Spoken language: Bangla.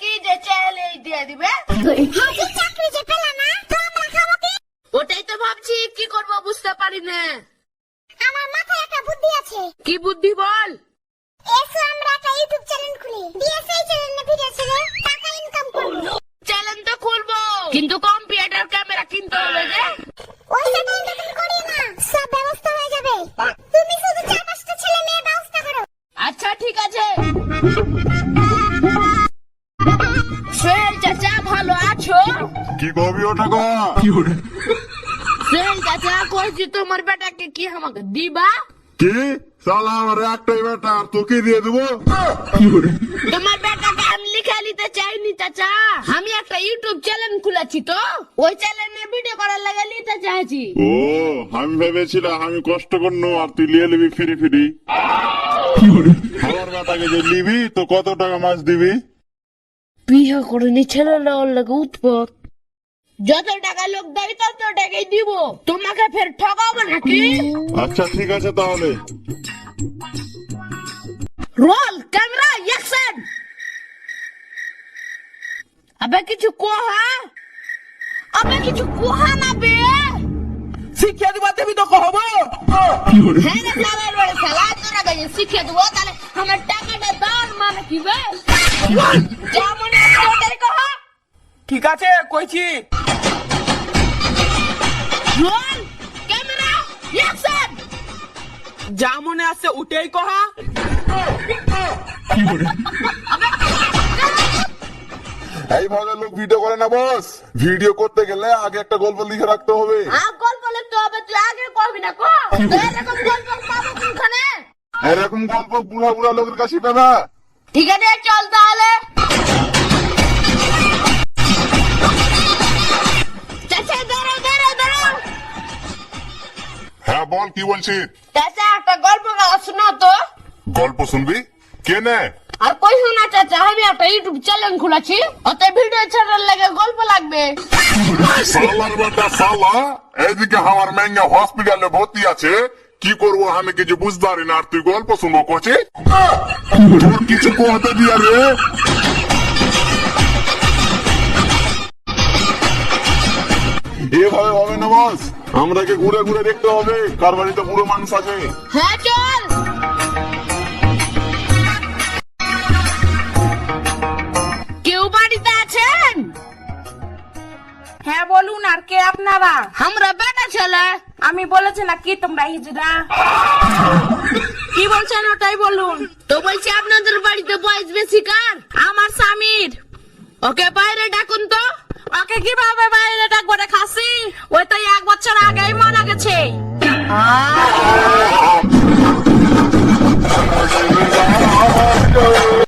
কি যে চাইলে দিয়ে দিবে? চাকরি যে পেলা না তো আমরা খাব কি ওটাই তো ভাবছি কি করব বুঝতে পারি না। আমার মাথায় একটা বুদ্ধি আছে। কি বুদ্ধি বল? এসো আমরা একটা ইউটিউব চ্যানেল খুলি। দিয়ে সেই চ্যানেলে ভিডিও ছেড়ে টাকা ইনকাম করব। চ্যানেল তো খুলবো কিন্তু কম্পিউটার ক্যামেরা কিনতে হবে যে। ওই টাকা ইনকাম করিও না সব ব্যবস্থা হয়ে যাবে। তুমি শুধু চার পাঁচটা ছেলে মেয়ে ব্যবস্থা করো। আচ্ছা ঠিক আছে। কি কবি ওটা গো? সোহেল চাচা কইছি তোমার বেটাকে কি আমাকে দিবা? কি? সালা আমার একটাই বেটা আর তোকে দিয়ে দেবো? তোমার বেটাকে আমি লিখে নিতে চাইনি চাচা। আমি একটা ইউটিউব চ্যানেল খুলেছি তো। ওই চ্যানেলে ভিডিও করার লাগে নিতে চাইছি। ও আমি ভেবেছিলাম আমি কষ্ট করনো আর তুই লিয়ে নিবি ফিরি ফিরি আমার বেটাকে যে নিবি তো কত টাকা মাছ দিবি? বিয়ে করে নি ছেলেরা ওর লাগে উৎপত। যত টাকা লোক দেয় তত টাকাই দিব। তোমাকে ফের ঠকাবো নাকি? আচ্ছা ঠিক আছে তাহলে। রোল ক্যামেরা অ্যাকশন আবে কিছু কোহা? আবে কিছু কোহা না বে? শিক্ষা দিবা দেবি তো কহব। হ্যাঁ রে সালার বড় সালা তোরা গায়ে শিখে দেবো তাহলে আমার টাকাটা দাও মানে কি বে? যেমন কহা। ঠিক আছে কইছি। আছে উঠেই কহা এই ভাগের লোক ভিডিও করে না বস ভিডিও করতে গেলে আগে একটা গল্প লিখে রাখতে হবে। গল্প লিখতে হবে তুই আগে করবি না কো। এরকম গল্প পাবো কোনখানে? এরকম গল্প বুড়া বুড়া লোকের কাছে পাবা ঠিক আছে চল তাহলে। হ্যাঁ বল কি বলছিস চাচা একটা গল্প শোনা তো। গল্প শুনবি? কে নে? আর কই শোনা চাচা? আমি একটা ইউটিউব চ্যানেল খুলেছি। ওতে ভিডিও ছাড়ার লাগে গল্প লাগবে। সালার বেটা সালা এইদিকে আমার মেঙ্গা হসপিটালে ভর্তি আছে। কি করব আমি কিছু বুঝতে পারি না। আর তুই গল্প শুনব কোচে? তোর কিছু কোয়াতে দিয়া রে। বস। আমরাকে ঘুরে ঘুরে দেখতে হবে কার বাড়িতে বুড়ো মানুষ আছে। হ্যাঁ চল। কেউ বাড়িতে আছেন? হ্যাঁ বলুন আর কে আপনারা? আমরা বেটা ছেলে। আমি বলেছি না কি তোমরা হিজড়া কি বলছেন ওটাই বলুন। তো বলছি আপনাদের বাড়িতে বয়স বেশি কার? আমার স্বামীর। ওকে বাইরে ওকে কীভাবে বাইরে ডাকবো রে খাসি? ওই তো এক বছর আগেই মারা গেছে। আ